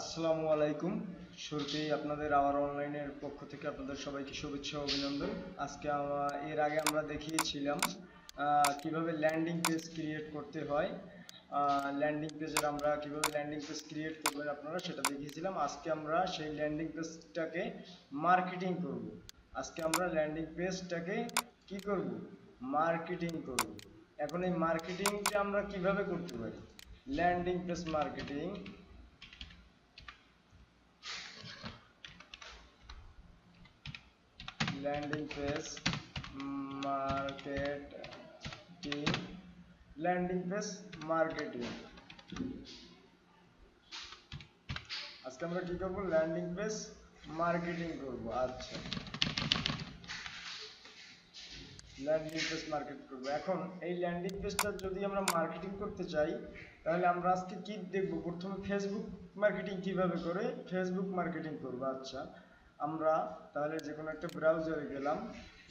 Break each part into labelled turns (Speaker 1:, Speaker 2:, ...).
Speaker 1: আসসালামু আলাইকুম শুরুতেই আপনাদের আবার অনলাইনের পক্ষ থেকে আপনাদের সবাইকে শুভেচ্ছা অভিনন্দন আজকে এর আগে আমরা দেখিয়েছিলাম কিভাবে ল্যান্ডিং পেজ ক্রিয়েট করতে হয় ল্যান্ডিং পেজের আমরা কিভাবে ল্যান্ডিং পেজ ক্রিয়েট করবেন আপনারা সেটা দেখিয়েছিলাম আজকে আমরা সেই ল্যান্ডিং পেজটাকে মার্কেটিং করব আজকে আমরা ল্যান্ডিং পেজটাকে কি করব মার্কেটিং করব এখন এই মার্কেটিংটা আমরা কিভাবে করতে পারি landing page marketing landing page marketing landing page marketing আজকে আমরা কি করবো ল্যান্ডিং পেজ মার্কেটিং করবো আচ্ছা ল্যান্ডিং পেজ মার্কেট করব এখন এই ল্যান্ডিং পেজটা যদি আমরা মার্কেটিং করতে চাই তাহলে আমরা আজকে কি দেখব প্রথমে ফেসবুক মার্কেটিং কিভাবে করে ফেসবুক মার্কেটিং করব আচ্ছা আমরা তাহলে যে কোনো একটা ব্রাউজারে গেলাম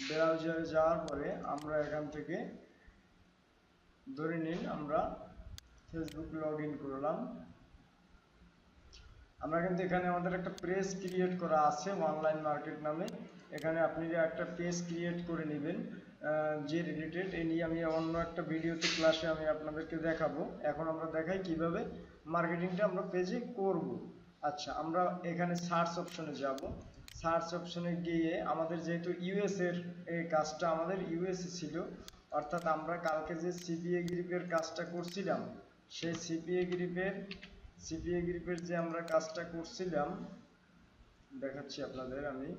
Speaker 1: ব্রাউজারে যাওয়ার পরে আমরা এখান থেকে ধরে নিন আমরা ফেসবুক লগ ইন করলাম আমরা কিন্তু এখানে আমাদের একটা পেজ ক্রিয়েট করা আছে অনলাইন মার্কেট নামে এখানে আপনি একটা পেজ ক্রিয়েট করে নেবেন যে রিলেটেড এ নিয়ে আমি অন্য একটা ভিডিওতে ক্লাসে আমি আপনাদেরকে দেখাবো এখন আমরা দেখাই কিভাবে মার্কেটিংটা আমরা পেজে করব আচ্ছা আমরা এখানে সার্চ অপশনে যাব সার্চ অপশনে গিয়ে আমাদের যেহেতু ইউএস এর কাজটা আমাদের ইউএসএ ছিল অর্থাৎ আমরা কালকে যে সিপিএ গ্রিপের কাজটা করছিলাম সেই সিপিএ গ্রিপের সিপিএ গ্রিপের যে আমরা কাজটা করছিলাম দেখাচ্ছি আপনাদের আমি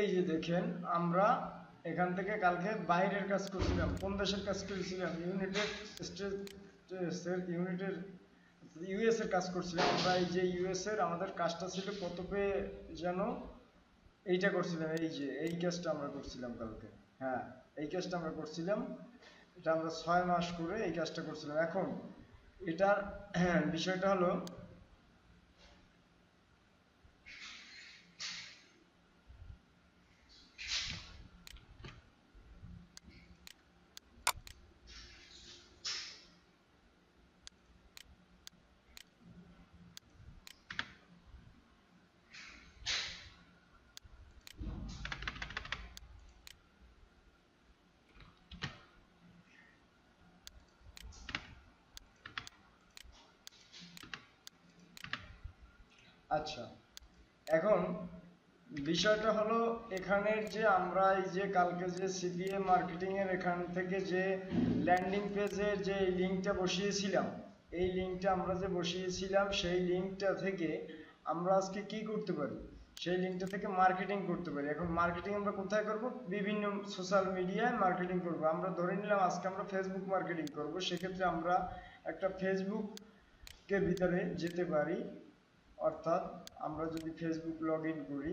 Speaker 1: এই যে দেখেন আমরা এখান থেকে কালকে বাইরের কাজ করছিলাম কোন দেশের কাজ করেছিলাম ইউনাইটেড স্টেটসের ইউনাইটেড ইউএস এর কাজ করছিলাম আমরা এই যে ইউএস এর আমাদের কাজটা ছিল কত পে যেন এইটা করছিলাম এই যে এই কাজটা আমরা করছিলাম কালকে হ্যাঁ এই কাজটা আমরা করছিলাম এটা আমরা ছয় মাস করে এই কাজটা করছিলাম এখন এটার হ্যাঁ, বিষয়টা হলো আচ্ছা এখন বিষয়টা হলো এখানের যে আমরা এই যে কালকে যে মার্কেটিং মার্কেটিংয়ের এখান থেকে যে ল্যান্ডিং পেজের যে লিঙ্কটা বসিয়েছিলাম এই লিঙ্কটা আমরা যে বসিয়েছিলাম সেই লিঙ্কটা থেকে আমরা আজকে কি করতে পারি সেই লিঙ্কটা থেকে মার্কেটিং করতে পারি এখন মার্কেটিং আমরা কোথায় করব বিভিন্ন সোশ্যাল মিডিয়ায় মার্কেটিং করব আমরা ধরে নিলাম আজকে আমরা ফেসবুক মার্কেটিং করব সেক্ষেত্রে আমরা একটা ফেসবুক কে ভিতরে যেতে পারি অর্থাৎ আমরা যদি ফেসবুক লগ করি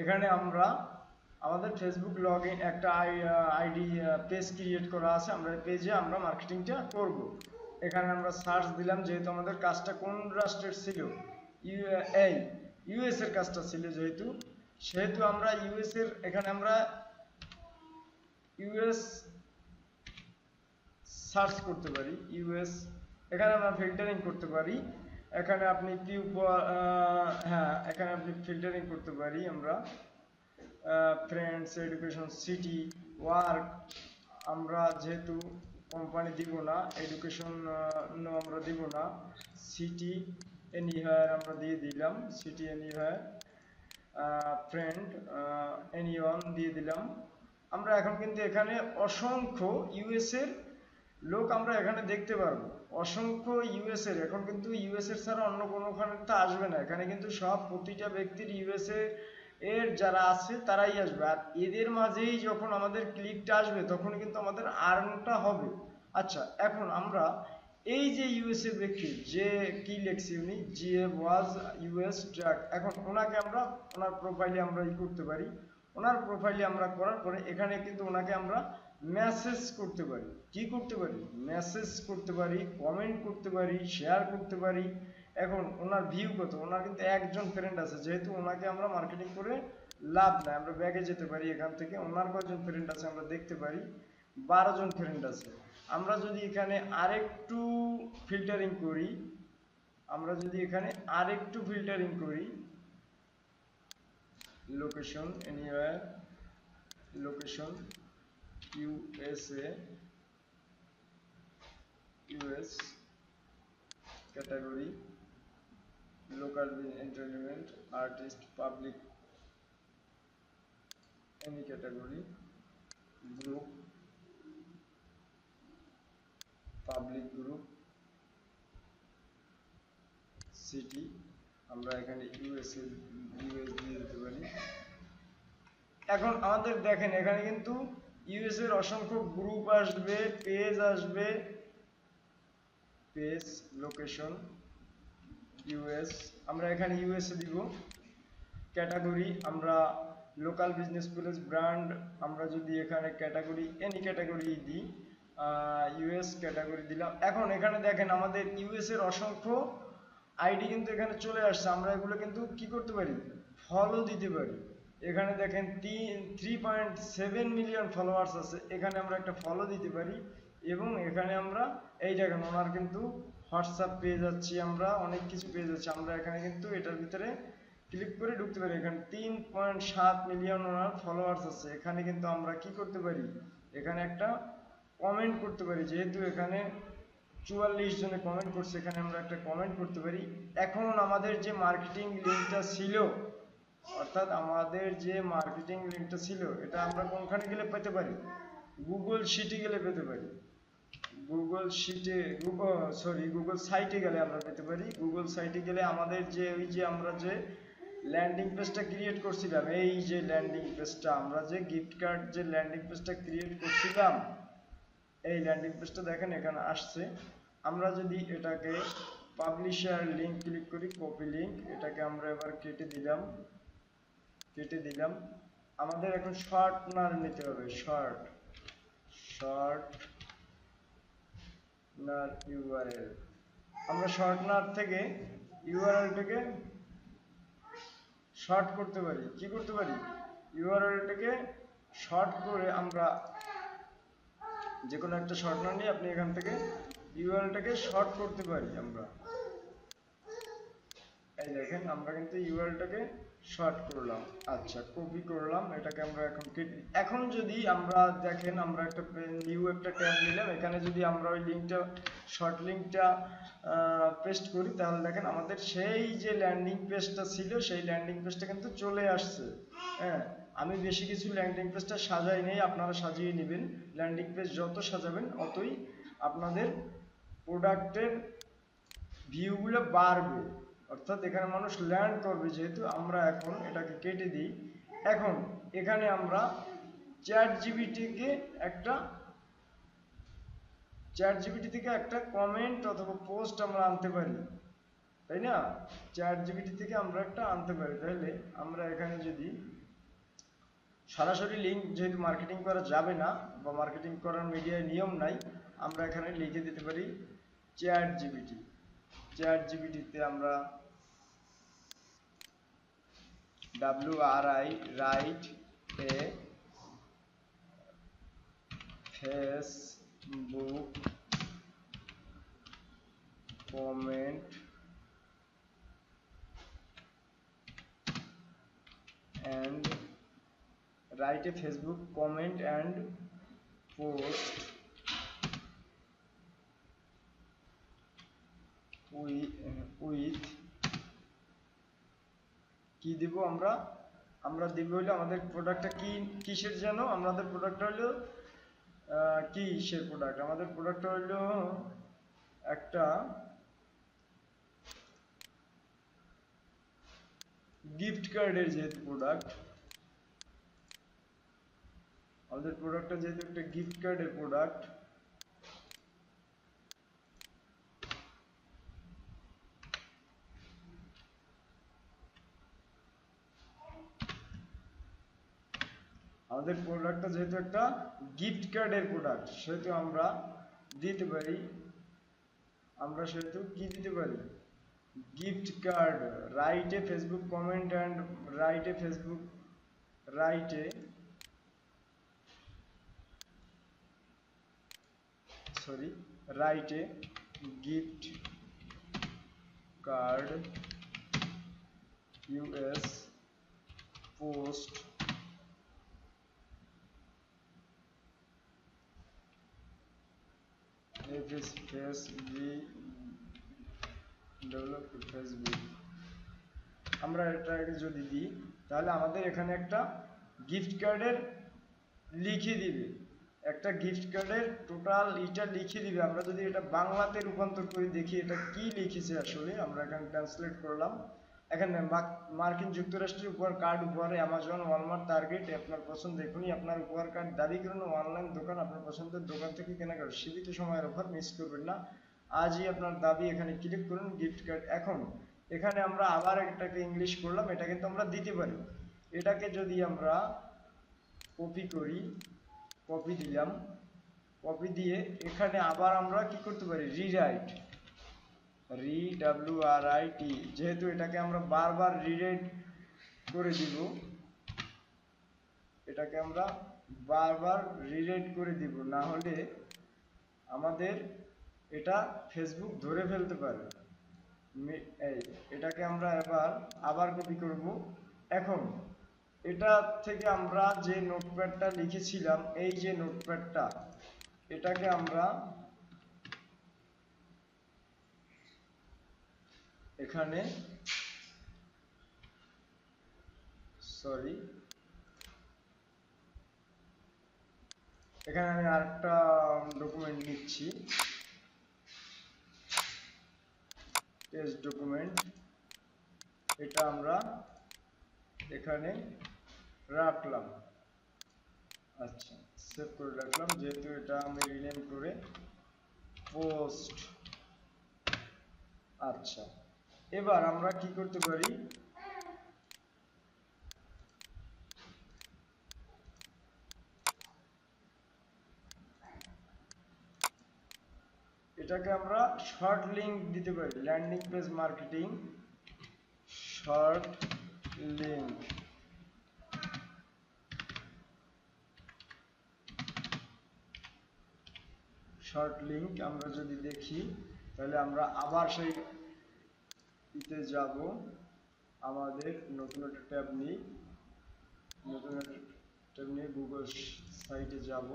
Speaker 1: এখানে আমরা আমাদের ফেসবুক লগ একটা আইডি পেজ ক্রিয়েট করা আছে আমরা পেজে আমরা মার্কেটিংটা করব। এখানে আমরা সার্চ দিলাম যেহেতু আমাদের কাজটা কোন রাষ্ট্রের ছিল এই ইউএস এর কাজটা ছিল যেহেতু সেহেতু আমরা ইউএস এর এখানে আমরা ইউএস সার্চ করতে পারি ইউএস এখানে আমরা ফিল্টারিং করতে পারি এখানে আপনি কিউ হ্যাঁ এখানে আপনি ফিল্টারিং করতে পারি আমরা ফ্রেন্ডস এডুকেশন সিটি ওয়ার্ক আমরা যেহেতু কোম্পানি দিব না এডুকেশন আমরা দিব না সিটি এনিহার আমরা দিয়ে দিলাম city anywhere friend any one দিয়ে দিলাম আমরা এখন কিন্তু এখানে অসংখ্য ইউএসের লোক আমরা এখানে দেখতে পারবো অসংখ্য এর এখন কিন্তু এর ছাড়া অন্য তো আসবে না এখানে কিন্তু সব প্রতিটা ব্যক্তির ইউএসএ এর যারা আছে তারাই আসবে আর এদের মাঝেই যখন আমাদের ক্লিকটা আসবে তখন কিন্তু আমাদের আর্নটা হবে আচ্ছা এখন আমরা এই যে ইউএসএ ব্যক্তি যে কি লেখছি উনি জিএ ওয়াজ ইউএস ড্রাগ এখন ওনাকে আমরা ওনার প্রোফাইলে আমরা ই করতে পারি ওনার প্রোফাইলে আমরা করার পরে এখানে কিন্তু ওনাকে আমরা মেসেজ করতে পারি কি করতে পারি মেসেজ করতে পারি কমেন্ট করতে পারি শেয়ার করতে পারি এখন ওনার ভিউ কত ওনার কিন্তু একজন ফ্রেন্ড আছে যেহেতু ওনাকে আমরা মার্কেটিং করে লাভ নাই আমরা ব্যাগে যেতে পারি এখান থেকে ওনার কজন ফ্রেন্ড আছে আমরা দেখতে পারি বারো জন ফ্রেন্ড আছে আমরা যদি এখানে আরেকটু ফিল্টারিং করি আমরা যদি এখানে আরেকটু ফিল্টারিং করি location anywhere location USA US category local bin entertainment artist public any category group public group city আমরা এখানে ইউএস ইউএস দিয়ে দিতে পারি এখন আমাদের দেখেন এখানে কিন্তু ইউএস এর অসংখ্য গ্রুপ আসবে পেজ আসবে পেজ লোকেশন ইউএস আমরা এখানে ইউএস দিব ক্যাটাগরি আমরা লোকাল বিজনেস প্লেস ব্র্যান্ড আমরা যদি এখানে ক্যাটাগরি এনি ক্যাটাগরি দিই ইউএস ক্যাটাগরি দিলাম এখন এখানে দেখেন আমাদের ইউএস এর অসংখ্য আইডি কিন্তু এখানে চলে আসছে আমরা এগুলো কিন্তু কি করতে পারি ফলো দিতে পারি এখানে দেখেন তিন three point seven million followers আছে এখানে আমরা একটা ফলো দিতে পারি এবং এখানে আমরা এই দেখেন ওনার কিন্তু হোয়াটসঅ্যাপ পেয়ে যাচ্ছি আমরা অনেক কিছু পেয়ে যাচ্ছি আমরা এখানে কিন্তু এটার ভিতরে ক্লিক করে ঢুকতে পারি এখানে তিন পয়েন্ট সাত মিলিয়ন ওনার ফলোয়ার্স আছে এখানে কিন্তু আমরা কি করতে পারি এখানে একটা কমেন্ট করতে পারি যেহেতু এখানে চুয়াল্লিশ জনে কমেন্ট করছে এখানে আমরা একটা কমেন্ট করতে পারি এখন আমাদের যে মার্কেটিং লিঙ্কটা ছিল অর্থাৎ আমাদের যে মার্কেটিং লিঙ্কটা ছিল এটা আমরা কোনখানে গেলে পেতে পারি গুগল শিটে গেলে পেতে পারি গুগল শিটে গুগল সরি গুগল সাইটে গেলে আমরা পেতে পারি গুগল সাইটে গেলে আমাদের যে ওই যে আমরা যে ল্যান্ডিং পেজটা ক্রিয়েট করছিলাম এই যে ল্যান্ডিং পেজটা আমরা যে গিফট কার্ড যে ল্যান্ডিং পেজটা ক্রিয়েট করছিলাম এই ল্যান্ডিং পেজটা দেখেন এখানে আসছে আমরা যদি এটাকে পাবলিশার লিঙ্ক ক্লিক করি কপি লিঙ্ক এটাকে আমরা এবার কেটে দিলাম কেটে দিলাম আমাদের এখন শর্টনার নিতে হবে শর্ট শর্ট নার ইউআরএল আমরা শর্টনার থেকে ইউআরএলটাকে শর্ট করতে পারি কি করতে পারি ইউআরএলটাকে শর্ট করে আমরা যে কোনো একটা শর্টনার নিয়ে আপনি এখান থেকে ইউআরএলটাকে শর্ট করতে পারি আমরা এই দেখেন আমরা কিন্তু ইউআরএলটাকে শর্ট করলাম আচ্ছা কপি করলাম এটাকে আমরা এখন কেটে এখন যদি আমরা দেখেন আমরা একটা নিউ একটা ট্যাব নিলাম এখানে যদি আমরা ওই লিঙ্কটা শর্ট লিঙ্কটা পেস্ট করি তাহলে দেখেন আমাদের সেই যে ল্যান্ডিং পেজটা ছিল সেই ল্যান্ডিং পেজটা কিন্তু চলে আসছে হ্যাঁ আমি বেশি কিছু ল্যান্ডিং পেজটা সাজাই নেই আপনারা সাজিয়ে নেবেন ল্যান্ডিং পেজ যত সাজাবেন অতই আপনাদের প্রোডাক্টের ভিউগুলো বাড়বে অর্থাৎ এখানে মানুষ ল্যান্ড করবে যেহেতু আমরা এখন এটাকে কেটে দিই এখন এখানে আমরা চ্যাট জিবিটিকে একটা চ্যাট জিবিটি থেকে একটা কমেন্ট অথবা পোস্ট আমরা আনতে পারি তাই না চ্যাট জিবিটি থেকে আমরা একটা আনতে পারি তাহলে আমরা এখানে যদি সরাসরি লিঙ্ক যেহেতু মার্কেটিং করা যাবে না বা মার্কেটিং করার মিডিয়ায় নিয়ম নাই আমরা এখানে লিখে দিতে পারি চ্যাট জিবিটি চ্যাট জিবিটিতে আমরা WRI, write a Facebook comment and write a Facebook comment and post with কি দিব আমরা আমরা দিব হলো আমাদের প্রোডাক্টটা কি কিসের যেন আমাদের প্রোডাক্টটা হলো কিসের প্রোডাক্ট আমাদের প্রোডাক্টটা হলো একটা গিফট কার্ডের যেহেতু প্রোডাক্ট আমাদের প্রোডাক্টটা যেহেতু একটা গিফট কার্ডের প্রোডাক্ট আমাদের প্রোডাক্টটা যেহেতু একটা গিফট কার্ডের প্রোডাক্ট সেহেতু আমরা দিতে পারি আমরা সেহেতু কি দিতে পারি গিফট কার্ড রাইটে ফেসবুক কমেন্ট অ্যান্ড রাইটে ফেসবুক রাইটে সরি রাইটে gift card US post if is face b develop face আমরা এটাকে যদি দিই তাহলে আমাদের এখানে একটা গিফট কার্ডের লিখে দিবে একটা গিফট কার্ডের টোটাল এটা লিখে দিবে আমরা যদি এটা বাংলাতে রূপান্তর করে দেখি এটা কি লিখেছে আসলে আমরা এখানে ট্রান্সলেট করলাম এখানে মার্কিন যুক্তরাষ্ট্রের উপহার কার্ড উপহারে অ্যামাজন ওয়ালমার্ট টার্গেট আপনার পছন্দ এখনই আপনার উপহার কার্ড দাবি করুন অনলাইন দোকান আপনার পছন্দের দোকান থেকে কেনাকাটা সীমিত সময়ের অফার মিস করবেন না আজই আপনার দাবি এখানে ক্লিক করুন গিফট কার্ড এখন এখানে আমরা আবার এটাকে ইংলিশ করলাম এটা কিন্তু আমরা দিতে পারি এটাকে যদি আমরা কপি করি কপি দিলাম কপি দিয়ে এখানে আবার আমরা কি করতে পারি রিরাইট রি আর আই টি যেহেতু এটাকে আমরা বারবার রিরেড করে দিব এটাকে আমরা বারবার রিরেড করে দিব না হলে আমাদের এটা ফেসবুক ধরে ফেলতে পারে এটাকে আমরা এবার আবার কপি করব এখন এটা থেকে আমরা যে নোটপ্যাডটা লিখেছিলাম এই যে নোটপ্যাডটা এটাকে আমরা এখানে সরি এখানে আমি আরেকটা ডকুমেন্ট নিচ্ছি টেস্ট ডকুমেন্ট এটা আমরা এখানে রাখলাম আচ্ছা সেভ করে রাখলাম যেহেতু এটা আমি রিনেম করে পোস্ট আচ্ছা এবার আমরা কি করতে পারি এটাকে আমরা শর্ট লিঙ্ক দিতে পারি landing page marketing short link short link আমরা যদি দেখি তাহলে আমরা আবার সেই ইতে যাব আমাদের নতুন একটা ট্যাব নিই নতুন একটা ট্যাব নিয়ে গুগল সাইটে যাব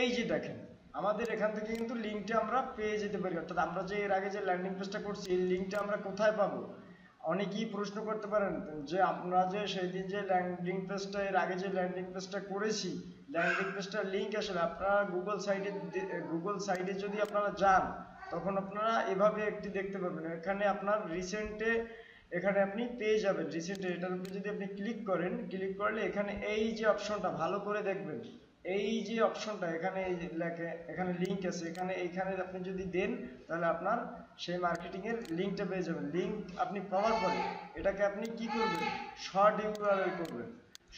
Speaker 1: এই যে দেখেন আমাদের এখান থেকে কিন্তু লিঙ্কটা আমরা পেয়ে যেতে পারি অর্থাৎ আমরা যে এর আগে যে ল্যান্ডিং পেজটা করছি এই লিঙ্কটা আমরা কোথায় পাবো অনেকেই প্রশ্ন করতে পারেন যে আমরা যে সেই দিন যে ল্যান্ডিং পেজটা এর আগে যে ল্যান্ডিং পেজটা করেছি ল্যান্ডিং পেজটার লিঙ্ক আসলে আপনারা গুগল সাইটে গুগল সাইটে যদি আপনারা যান তখন আপনারা এভাবে একটি দেখতে পাবেন এখানে আপনার রিসেন্টে এখানে আপনি পেয়ে যাবেন রিসেন্টে এটার উপর যদি আপনি ক্লিক করেন ক্লিক করলে এখানে এই যে অপশনটা ভালো করে দেখবেন এই যে অপশনটা এখানে লেখে এখানে লিঙ্ক আছে এখানে এইখানে আপনি যদি দেন তাহলে আপনার সেই মার্কেটিংয়ের লিঙ্কটা পেয়ে যাবেন লিঙ্ক আপনি পাওয়ার পরে এটাকে আপনি কি করবেন শর্ট ইউআরএল করবেন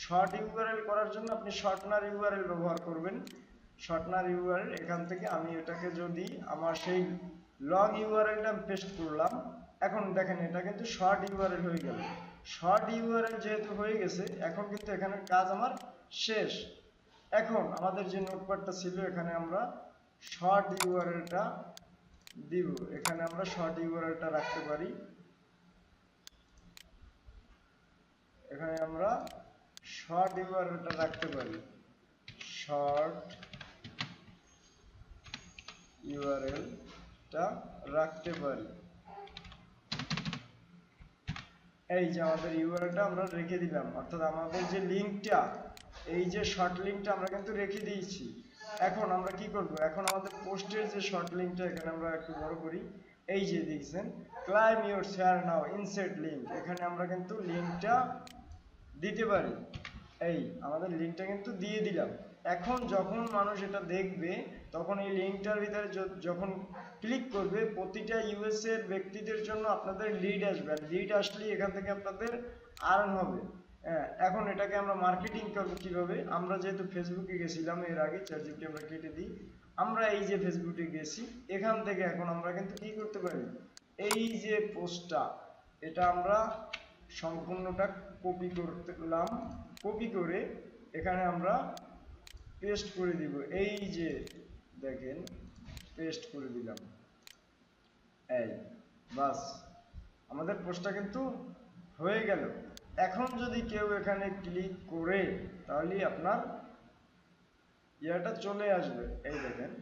Speaker 1: শর্ট ইউআরএল করার জন্য আপনি শর্টনার ইউআরএল ব্যবহার করবেন শর্টনার ইউআরএল এখান থেকে আমি এটাকে যদি আমার সেই লং ইউআরএলটা আমি পেস্ট করলাম এখন দেখেন এটা কিন্তু শর্ট ইউআরএল হয়ে গেল শর্ট ইউআরএল যেহেতু হয়ে গেছে এখন কিন্তু এখানে কাজ আমার শেষ এখন আমাদের যে নোটপ্যাডটা ছিল এখানে আমরা শর্ট ইউআরএলটা দিব এখানে আমরা শর্ট ইউআরএলটা রাখতে পারি এখানে আমরা শর্ট ইউআরএলটা রাখতে পারি শর্ট ইউআরএলটা রাখতে পারি এই যে আমাদের ইউআরএলটা আমরা রেখে দিলাম অর্থাৎ আমাদের যে লিঙ্কটা এই যে শর্ট লিঙ্কটা আমরা কিন্তু রেখে দিয়েছি এখন আমরা কি করব এখন আমাদের পোস্টের যে শর্ট লিঙ্কটা এখানে আমরা একটু বড় করি এই যে দেখছেন claim your share now inset link এখানে আমরা কিন্তু লিঙ্কটা দিতে পারি এই আমাদের লিঙ্কটা কিন্তু দিয়ে দিলাম এখন যখন মানুষ এটা দেখবে তখন এই লিঙ্কটার ভিতরে যখন ক্লিক করবে প্রতিটা ইউএসের ব্যক্তিদের জন্য আপনাদের লিড আসবে আর লিড আসলে এখান থেকে আপনাদের আর্ন হবে হ্যাঁ, এখন এটাকে আমরা মার্কেটিং করবো কিভাবে আমরা যেহেতু ফেসবুকে গেছিলাম এর আগে চার্জিপটি আমরা কেটে দিই আমরা এই যে ফেসবুকে গেছি এখান থেকে এখন আমরা কিন্তু কি করতে পারি এই যে পোস্টটা এটা আমরা সম্পূর্ণটা কপি করলাম কপি করে এখানে আমরা পেস্ট করে দিব এই যে দেখেন পেস্ট করে দিলাম এই বাস আমাদের পোস্টটা কিন্তু হয়ে গেল এখন যদি কেউ এখানে ক্লিক করে তাহলে আপনার ইয়াটা চলে আসবে এই দেখেন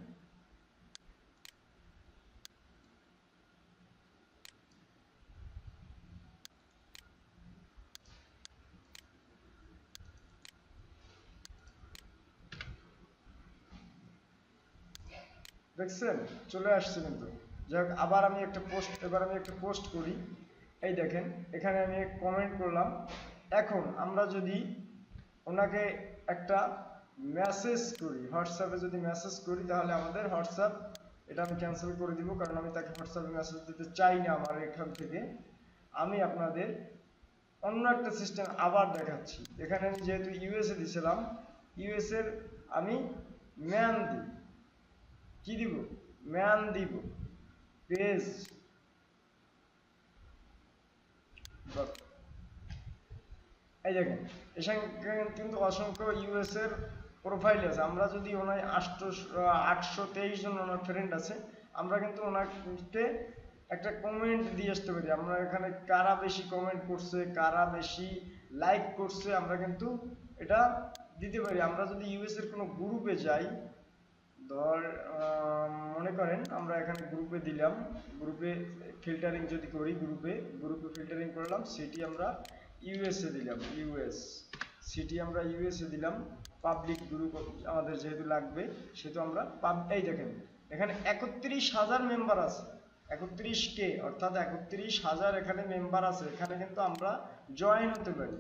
Speaker 1: দেখছেন চলে আসছে কিন্তু যাই হোক আবার আমি একটা পোস্ট এবার আমি একটা পোস্ট করি এই দেখেন এখানে আমি কমেন্ট করলাম এখন আমরা যদি ওনাকে একটা মেসেজ করি হোয়াটসঅ্যাপে যদি মেসেজ করি তাহলে আমাদের হোয়াটসঅ্যাপ এটা আমি ক্যান্সেল করে দিব কারণ আমি তাকে হোয়াটসঅ্যাপে মেসেজ দিতে চাই না আমার এখান থেকে আমি আপনাদের অন্য একটা সিস্টেম আবার দেখাচ্ছি এখানে আমি যেহেতু ইউএসএ দিয়েছিলাম ইউএসএর আমি ম্যান দিই কি দিব ম্যান দিব পেজ এই কিন্তু অসংখ্য প্রোফাইল আছে আমরা যদি ওনার আটশো আটশো তেইশ জন ওনার ফ্রেন্ড আছে আমরা কিন্তু ওনাকে একটা কমেন্ট দিয়ে আসতে পারি আমরা এখানে কারা বেশি কমেন্ট করছে কারা বেশি লাইক করছে আমরা কিন্তু এটা দিতে পারি আমরা যদি ইউএস এর কোনো গ্রুপে যাই ধর ধরেন আমরা এখানে গ্রুপে দিলাম গ্রুপে ফিল্টারিং যদি করি গ্রুপে গ্রুপে ফিল্টারিং করলাম সেটি আমরা ইউএসএ দিলাম ইউএস সেটি আমরা ইউএসএ দিলাম পাবলিক গ্রুপ আমাদের যেহেতু লাগবে সেহেতু আমরা পাব এই দেখেন এখানে একত্রিশ হাজার মেম্বার আছে একত্রিশ কে অর্থাৎ একত্রিশ হাজার এখানে মেম্বার আছে এখানে কিন্তু আমরা জয়েন হতে পারি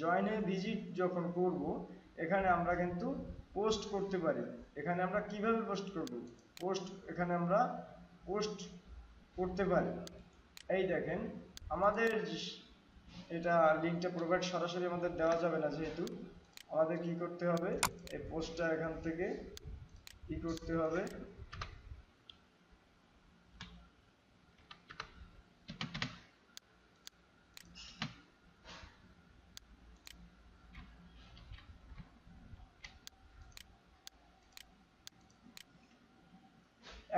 Speaker 1: জয়েনে ভিজিট যখন করব এখানে আমরা কিন্তু পোস্ট করতে পারি এখানে আমরা কিভাবে পোস্ট করব পোস্ট এখানে আমরা পোস্ট করতে পারি এই দেখেন আমাদের এটা লিঙ্কটা প্রোভাইড সরাসরি আমাদের দেওয়া যাবে না যেহেতু আমাদের কি করতে হবে এই পোস্টটা এখান থেকে কি করতে হবে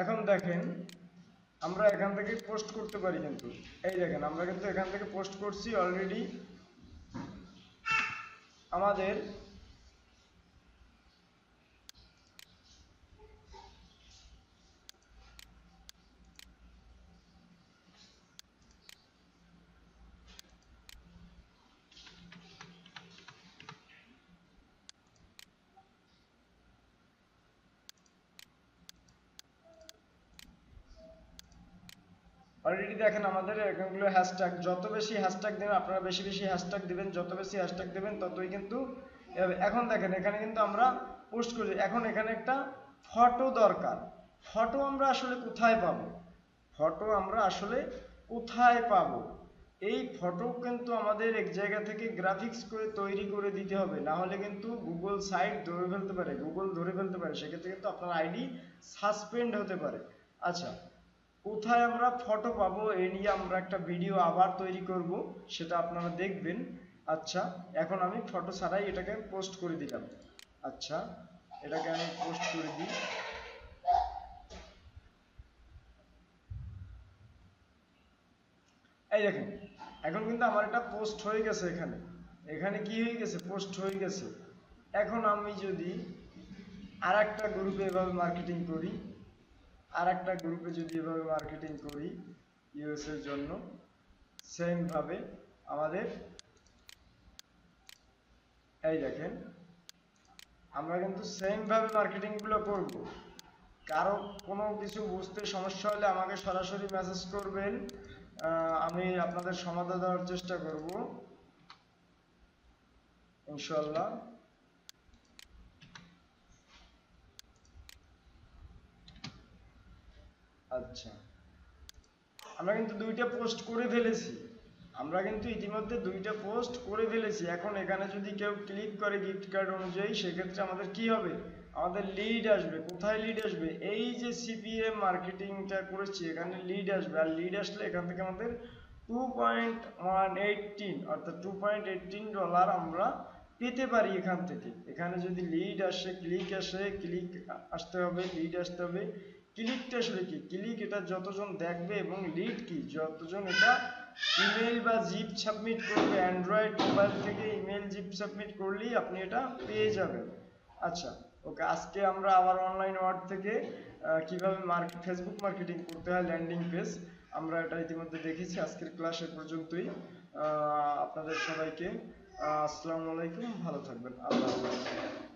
Speaker 1: এখন দেখেন আমরা এখান থেকে পোস্ট করতে পারি কিন্তু এই দেখেন আমরা কিন্তু এখান থেকে পোস্ট করছি অলরেডি আমাদের অলরেডি দেখেন আমাদের এখানগুলো হ্যাশট্যাগ যত বেশি হ্যাশট্যাগ দেবেন আপনারা বেশি বেশি হ্যাশট্যাগ দেবেন যত বেশি হ্যাশট্যাগ দেবেন ততই কিন্তু এখন দেখেন এখানে কিন্তু আমরা পোস্ট করি এখন এখানে একটা ফটো দরকার ফটো আমরা আসলে কোথায় পাবো ফটো আমরা আসলে কোথায় পাবো এই ফটো কিন্তু আমাদের এক জায়গা থেকে গ্রাফিক্স করে তৈরি করে দিতে হবে না হলে কিন্তু গুগল সাইট ধরে ফেলতে পারে গুগল ধরে ফেলতে পারে সেক্ষেত্রে কিন্তু আপনার আইডি সাসপেন্ড হতে পারে আচ্ছা কোথায় আমরা ফটো পাবো এ নিয়ে আমরা একটা ভিডিও আবার তৈরি করব সেটা আপনারা দেখবেন আচ্ছা এখন আমি ফটো ছাড়াই এটাকে পোস্ট করে দিলাম আচ্ছা এটাকে আমি পোস্ট করে দিই এই দেখেন এখন কিন্তু আমার এটা পোস্ট হয়ে গেছে এখানে এখানে কি হয়ে গেছে পোস্ট হয়ে গেছে এখন আমি যদি আর একটা গ্রুপে এভাবে মার্কেটিং করি আর একটা গ্রুপে যদি এভাবে মার্কেটিং করি এর জন্য ভাবে আমাদের এই দেখেন আমরা কিন্তু ভাবে সেমভাবে গুলো করব কারো কোনো কিছু বুঝতে সমস্যা হলে আমাকে সরাসরি মেসেজ করবেন আমি আপনাদের সমাধান দেওয়ার চেষ্টা করব ইনশাল্লাহ আচ্ছা আমরা কিন্তু দুইটা পোস্ট করে ফেলেছি আমরা কিন্তু ইতিমধ্যে দুইটা পোস্ট করে ফেলেছি এখন এখানে যদি কেউ ক্লিক করে গিফট কার্ড অনুযায়ী সেক্ষেত্রে আমাদের কি হবে আমাদের লিড আসবে কোথায় লিড আসবে এই যে সিপিএম মার্কেটিংটা করেছি এখানে লিড আসবে আর লিড আসলে এখান থেকে আমাদের টু পয়েন্ট ওয়ান এইটিন অর্থাৎ টু পয়েন্ট এইটিন ডলার আমরা পেতে পারি এখান থেকে এখানে যদি লিড আসে ক্লিক আসে ক্লিক আসতে হবে লিড আসতে হবে ক্লিকটা আসলে কি ক্লিক এটা যতজন দেখবে এবং লিড কি যতজন এটা ইমেল বা জিপ সাবমিট করবে অ্যান্ড্রয়েড মোবাইল থেকে ইমেল জিপ সাবমিট করলেই আপনি এটা পেয়ে যাবেন আচ্ছা ওকে আজকে আমরা আবার অনলাইন ওয়ার্ড থেকে কিভাবে মার্কেট ফেসবুক মার্কেটিং করতে হয় ল্যান্ডিং পেজ আমরা এটা ইতিমধ্যে দেখেছি আজকের ক্লাসে পর্যন্তই আপনাদের সবাইকে আসসালামু আলাইকুম ভালো থাকবেন আল্লাহ হাফেজ